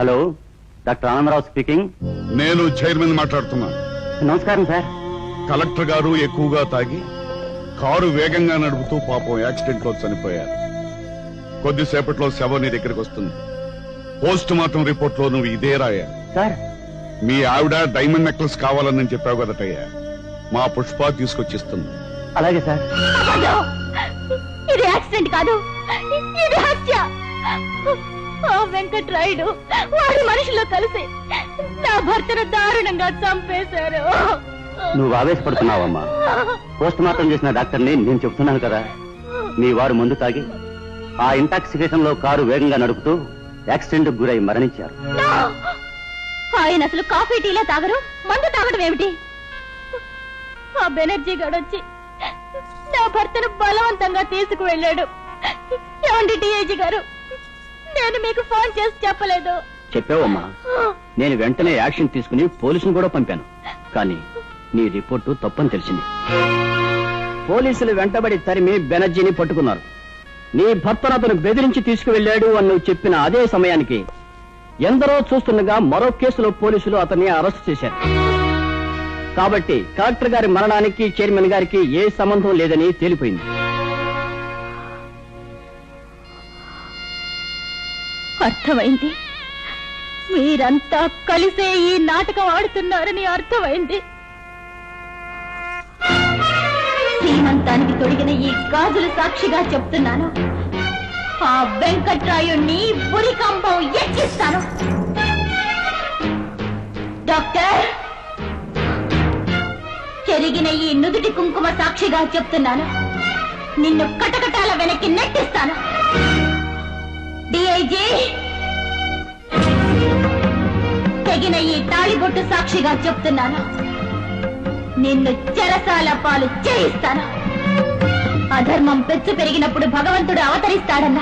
Hello doctor Anandarao speaking. నేను chairman మాట్లాడుతున్నా. నమస్కారం సార్. కలెక్టర్ గారు ఎక్కువగా తాగి కారు వేగంగా నడుపుతూ పాపం యాక్సిడెంట్లో చనిపోయారు. కొద్దిసేపట్లో శవం నీ దగ్గరికి వస్తుంది. పోస్ట్ మార్టం రిపోర్ట్లో నువ్వు ఇదే రాయా. సార్. మీ ఆవిడ డైమండ్ నెక్లెస్ కావాలని నేను చెప్పావు కదటయ్యా. మా పుష్ప తీసుకొచ్చిస్తుంది. అలాగే సార్! ఇది యాక్సిడెంట్ కాదు. ఇది హత్య ఆ వెంకట్రాయుడు వాడి మనుషుల్లో కలిసి నా భర్తను దారుణంగా చంపేశారు. నువ్వు ఆవేశపడుతున్నావమ్మా. పోస్ట్ మార్టం చేసిన డాక్టర్ని నేను చెప్తున్నాను కదా. మీ వారు ముందు తాగి ఆ ఇంటాక్సికేషన్లో కారు వేగంగా నడుపుతూ యాక్సిడెంట్ గురై మరణించారు! ఆయన అసలు కాఫీ టీలే తాగరు? మందు తాగడం ఏమిటి? ఆ బెనర్జీ గడొచ్చి నా భర్తను బలవంతంగా తీసుకువెళ్ళాడు. ఏమండి డిఐజీ గారు? నేను మీకు ఫోన్ చేసి చెప్పలేదు. చెప్పావమ్మా. నేను వెంటనే యాక్షన్ తీసుకుని పోలీసును కూడా పంపాను. కానీ నీ రిపోర్టు తప్పని తెలిసింది. పోలీసులు వెంటబడి తరిమి బెనర్జీని పట్టుకున్నారు. నీ భర్తను అతను బెదిరించి తీసుకువెళ్ళాడు అని నువ్వు చెప్పిన అదే సమయానికి ఎందరో చూస్తుండగా మరో కేసులో పోలీసులు అతన్ని అరెస్ట్ చేశారు. కాబట్టి కలెక్టర్ గారి మరణానికి చైర్మన్ గారికి ఏ సంబంధం లేదని తేలిపోయింది. అర్థమైంది. మీరంతా కలిసే ఈ నాటకం ఆడుతున్నారని అర్థమైంది. శ్రీమంతానికి తొడిగిన ఈ గాజులు సాక్షిగా చెప్తున్నాను. ఆ వెంకట్రాయుణ్ణి బురికంబం ఎక్కిస్తాను. డాక్టర్ చెరిగిన ఈ నుదుటి కుంకుమ సాక్షిగా చెప్తున్నాను. నిన్ను కటకటాల వెనక్కి నెట్టిస్తాను. డిఐజీ తెగిన ఈ తాళిబొట్టు సాక్షిగా చెప్తున్నాను. నిన్ను చెరసాల పాలు చేయిస్తాను. అధర్మం పెచ్చు పెరిగినప్పుడు భగవంతుడు అవతరిస్తాడన్న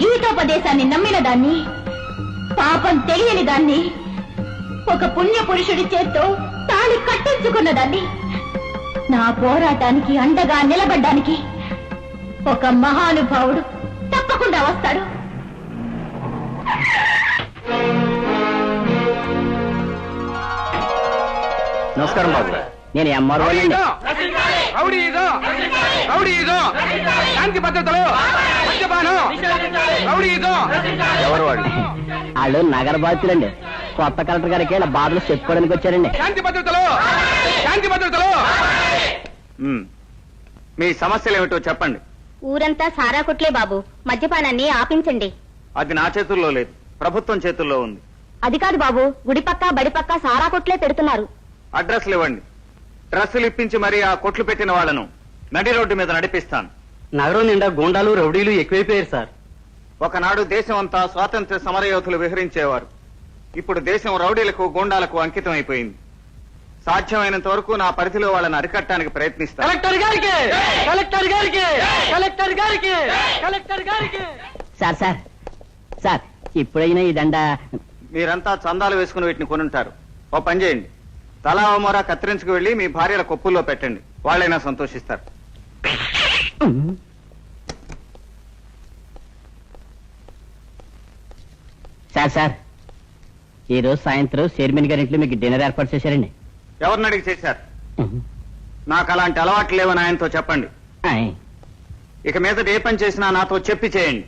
గీతోపదేశాన్ని నమ్మిన దాన్ని పాపం తెలియని దాన్ని ఒక పుణ్య పురుషుడి చేత్తో తాళి కట్టించుకున్న దాన్ని నా పోరాటానికి అండగా నిలబడ్డానికి ఒక మహానుభావుడు తప్పకుండా వస్తాడు. నమస్కారం బాబు నేను! రౌడీయిజం! శాంతి భద్రతలు! ఎవరు వాళ్ళు వాళ్ళు నగర బాధితులండి. కొత్త కలెక్టర్ గారికి ఇలా బాధలు చెప్పుకోవడానికి వచ్చారండి. శాంతి భద్రతలు శాంతి భద్రతలు. మీ సమస్యలు ఏమిటో చెప్పండి. ఊరంతా సారా కొట్లే బాబు. మద్యపానాన్ని ఆపించండి. అది నా చేతుల్లో లేదు. ప్రభుత్వం చేతుల్లో ఉంది. అది కాదు బాబు. గుడి పక్క బడి పక్క సారా కొట్లే పెడుతున్నారు. అడ్రస్లు ఇవ్వండి. డ్రెస్సులు ఇప్పించి మరీ ఆ కొట్లు పెట్టిన వాళ్ళను నడి రోడ్డు మీద నడిపిస్తాను. నగరం నిండా గూండాలు రౌడీలు ఎక్కువైపోయారు సార్. ఒకనాడు దేశం అంతా స్వాతంత్ర్య సమరయోధులు విహరించేవారు. ఇప్పుడు దేశం రౌడీలకు గూండాలకు అంకితం అయిపోయింది. సాధ్యమైనంత వరకు నా పరిధిలో వాళ్ళని అరికట్టడానికి ప్రయత్నిస్తాను. కలెక్టర్ గారికి! కలెక్టర్ గారికి! కలెక్టర్ గారికి! కలెక్టర్ గారికి! సార్ సార్ సార్ ఇప్పుడైనా ఈ దండ మీరంతా చందాలు వేసుకుని వీటిని కొనుంటారు. ఓ పని చేయండి. తలా ఓ మొర కత్తిరించుకు వెళ్ళి మీ భార్యల కొప్పుల్లో పెట్టండి. వాళ్ళైనా సంతోషిస్తారు. Sir sir. ఈ రోజు సాయంత్రం చైర్మన్ గారి ఇంట్లో మీకు డిన్నర్ ఏర్పాటు చేశారండి. ఎవరిని అడిగి చేశారు? నాకు అలాంటి అలవాట్లు లేవని ఆయనతో చెప్పండి. ఇక మీదట ఏ పని చేసినా నాతో చెప్పి చేయండి.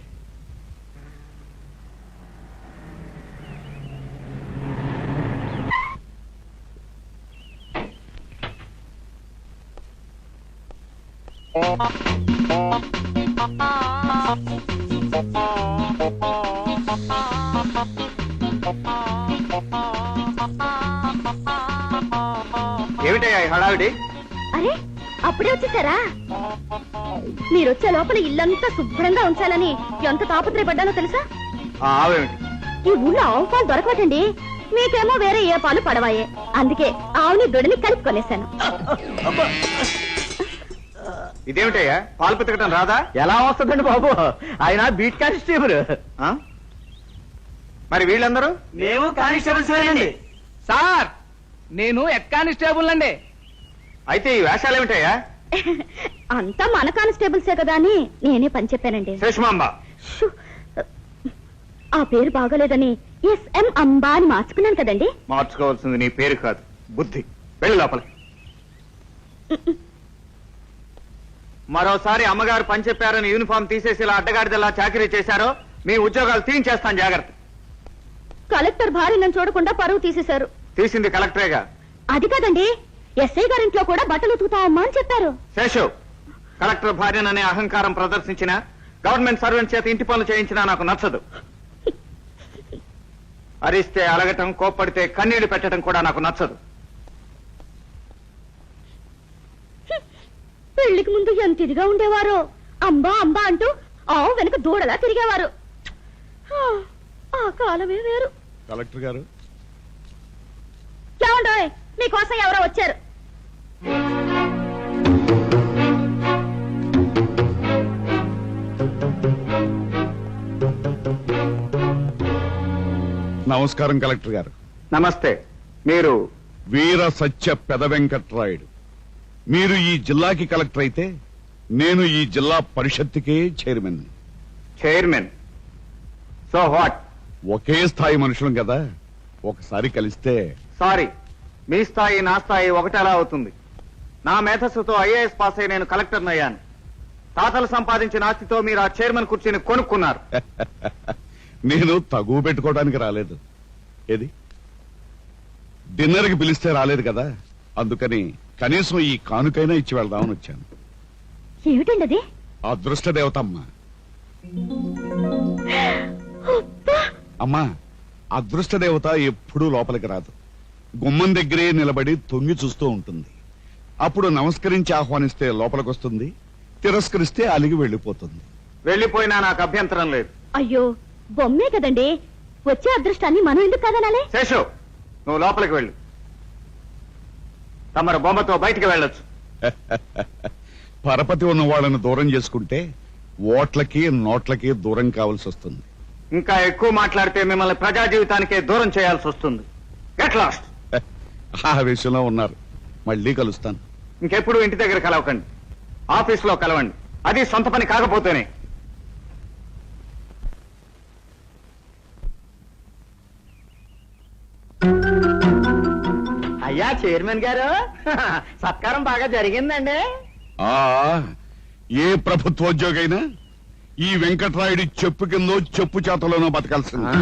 ఏమిటయ్యా ఈ హడావిడి? అరే అప్పుడే వచ్చేసారా? మీరు వచ్చే లోపల ఇల్లంతా శుభ్రంగా ఉంచాలని ఎంత తాపత్రయపడ్డానో తెలుసా? ఆవేమిటి? ఈ ఊళ్ళో ఆవు పాలు దొరకవటండి. మీకేమో వేరే ఏ పాలు పడవాయే. అందుకే ఆవుని దొడిని కలుపుకొనేశాను. ఇదేమిటయ్యా? పాలు పితకటం రాదా? ఎలా వస్తుందండి బాబు? ఆయన బీట్ కానిస్టేబుల్. ఆ? మరి వీళ్ళందరూ? మేము కానిస్టేబుల్స్ సార్ నేను హెడ్ కానిస్టేబుల్ అండి అయితే ఈ వేషాలు ఏమిటయ్యా అంతా మన కానిస్టేబుల్సే కదా అని నేనే పని చెప్పానండి. శ్రేష్మాంబ షూ. ఆ పేరు బాగోలేదని ఎస్ఎం అంబా అని మార్చుకున్నాను కదండి. మార్చుకోవాల్సింది నీ పేరు కాదు బుద్ధి. వెళ్ళి లోపల మరోసారి అమ్మగారు పని చెప్పారని యూనిఫామ్ తీసేసి ఇలా అడ్డగాడిదలా చాకరీ చేశారో మీ ఉద్యోగాలు తీయించేస్తాను జాగ్రత్త. కలెక్టర్ భార్య నన్ను చూడకుండా పరువు తీసేశారు. తీసింది కలెక్టరేగా? అది కాదండి ఎస్ఐ గారింట్లో కూడా బట్టలు ఉతుకుతావమ్మా అని చెప్పారు. శేషు కలెక్టర్ భార్యననే అహంకారం ప్రదర్శించిన గవర్నమెంట్ సర్వెంట్ చేత ఇంటి పనులు చేయించినా నాకు నచ్చదు. అరిస్తే అలగటం కోప్పడితే కన్నీళ్ళు పెట్టడం కూడా నాకు నచ్చదు. పెళ్ళికి ముందు ఎంత ఇదిగా ఉండేవారు? అంబా అంబా అంటూ ఆవు వెనక దూడలా తిరిగేవారు. ఆ కాలమే వేరు. కలెక్టర్ గారు. ఏమండోయ్ మీకోసం ఎవరో వచ్చారు? నమస్కారం కలెక్టర్ గారు. నమస్తే. మీరు వీర సత్య పెద వెంకట్రాయుడు మీరు ఈ జిల్లాకి కలెక్టర్ అయితే నేను ఈ జిల్లా పరిషత్తుకే చైర్మన్. చైర్మన్? So what? ఒకే స్థాయి మనుషులం కదా. ఒకసారి కలిస్తే సారీ. మీ స్థాయి నా స్థాయి ఒకటేలా అవుతుంది. నా మేధస్సుతో ఐఏఎస్ పాస్ అయి నేను కలెక్టర్ అయ్యాను. తాతలు సంపాదించిన ఆస్తితో మీరు ఆ చైర్మన్ కుర్చీని కొనుక్కున్నారు. నేను తగువ పెట్టుకోవడానికి రాలేదు. ఏది? డిన్నర్కి పిలిస్తే రాలేదు కదా. అందుకని కనీసం ఈ కానుకైనా ఇచ్చి వెళ్దామని వచ్చాను. ఏమిటండి అది అదృష్ట దేవతమ్మ అమ్మా అదృష్ట దేవత ఎప్పుడూ లోపలికి రాదు. గుమ్మం దగ్గరే నిలబడి తొంగి చూస్తూ ఉంటుంది. అప్పుడు నమస్కరించి ఆహ్వానిస్తే లోపలికి వస్తుంది తిరస్కరిస్తే అలిగి వెళ్ళిపోతుంది. వెళ్ళిపోయినా నాకు అభ్యంతరం లేదు. అయ్యో బొమ్మే కదండి. వచ్చే అదృష్టాన్ని మనం ఎందుకు కదనాలే? శేషు నువ్వు లోపలికి వెళ్ళు. తమరు బొమ్మతో బయటికి వెళ్ళొచ్చు. పరపతి ఉన్న వాళ్ళని దూరం చేసుకుంటే ఓట్లకి నోట్లకి దూరం కావాల్సి వస్తుంది. ఇంకా ఎక్కువ మాట్లాడితే మిమ్మల్ని ప్రజా జీవితానికే దూరం చేయాల్సి వస్తుంది. గెట్ లాస్ట్ ఆ విషయంలో ఉన్నారు. మళ్ళీ కలుస్తాను. ఇంకెప్పుడు ఇంటి దగ్గర కలవకండి. ఆఫీస్లో కలవండి. అది సొంత పని కాకపోతేనే. అయ్యా చైర్మన్ గారు. సత్కారం బాగా జరిగిందండి. ఆ ఏ ప్రభుత్వోద్యోగైనా ఈ వెంకట్రాయుడి చెప్పు కిందో చెప్పు చేతలోనో బతకాల్సింది.